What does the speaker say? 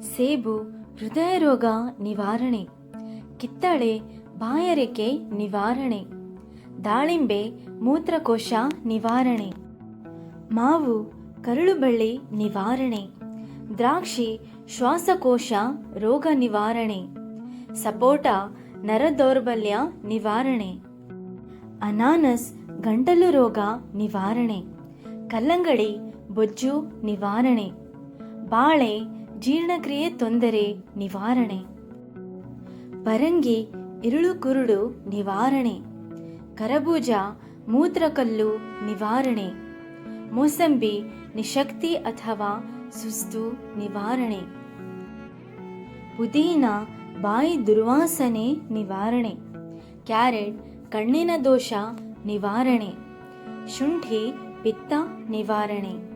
ಸೇಬು ಹೃದಯ ರೋಗ ನಿವಾರಣೆ. ಕಿತ್ತಳೆ ಬಾಯಾರಿಕೆ ನಿವಾರಣೆ. ದಾಳಿಂಬೆ ಮೂತ್ರಕೋಶ ನಿವಾರಣೆ. ಮಾವು ಕರುಳುಬಳ್ಳಿ ನಿವಾರಣೆ. ದ್ರಾಕ್ಷಿ ಶ್ವಾಸಕೋಶ ರೋಗ ನಿವಾರಣೆ. ಸಪೋಟ ನರ ದೌರ್ಬಲ್ಯ ನಿವಾರಣೆ. ಅನಾನಸ್ ಗಂಟಲು ರೋಗ ನಿವಾರಣೆ. ಕಲ್ಲಂಗಡಿ ಬೊಜ್ಜು ನಿವಾರಣೆ. ಬಾಳೆ ಜೀರ್ಣಕ್ರಿಯೆ ತೊಂದರೆ ನಿವಾರಣೆ. ಪರಂಗಿ ಇರುಳು ಕುರುಡು ನಿವಾರಣೆ. ಕರಬೂಜ ಮೂತ್ರಕಲ್ಲು ನಿವಾರಣೆ. ಮೋಸಂಬಿ ನಿಶಕ್ತಿ ಅಥವಾ ಸುಸ್ತು ನಿವಾರಣೆ. ಪುದೀನ ಬಾಯಿ ದುರ್ವಾಸನೆ ನಿವಾರಣೆ. ಕ್ಯಾರೆಟ್ ಕಣ್ಣಿನ ದೋಷ ನಿವಾರಣೆ. ಶುಂಠಿ, ಪಿತ್ತ ನಿವಾರಣೆ.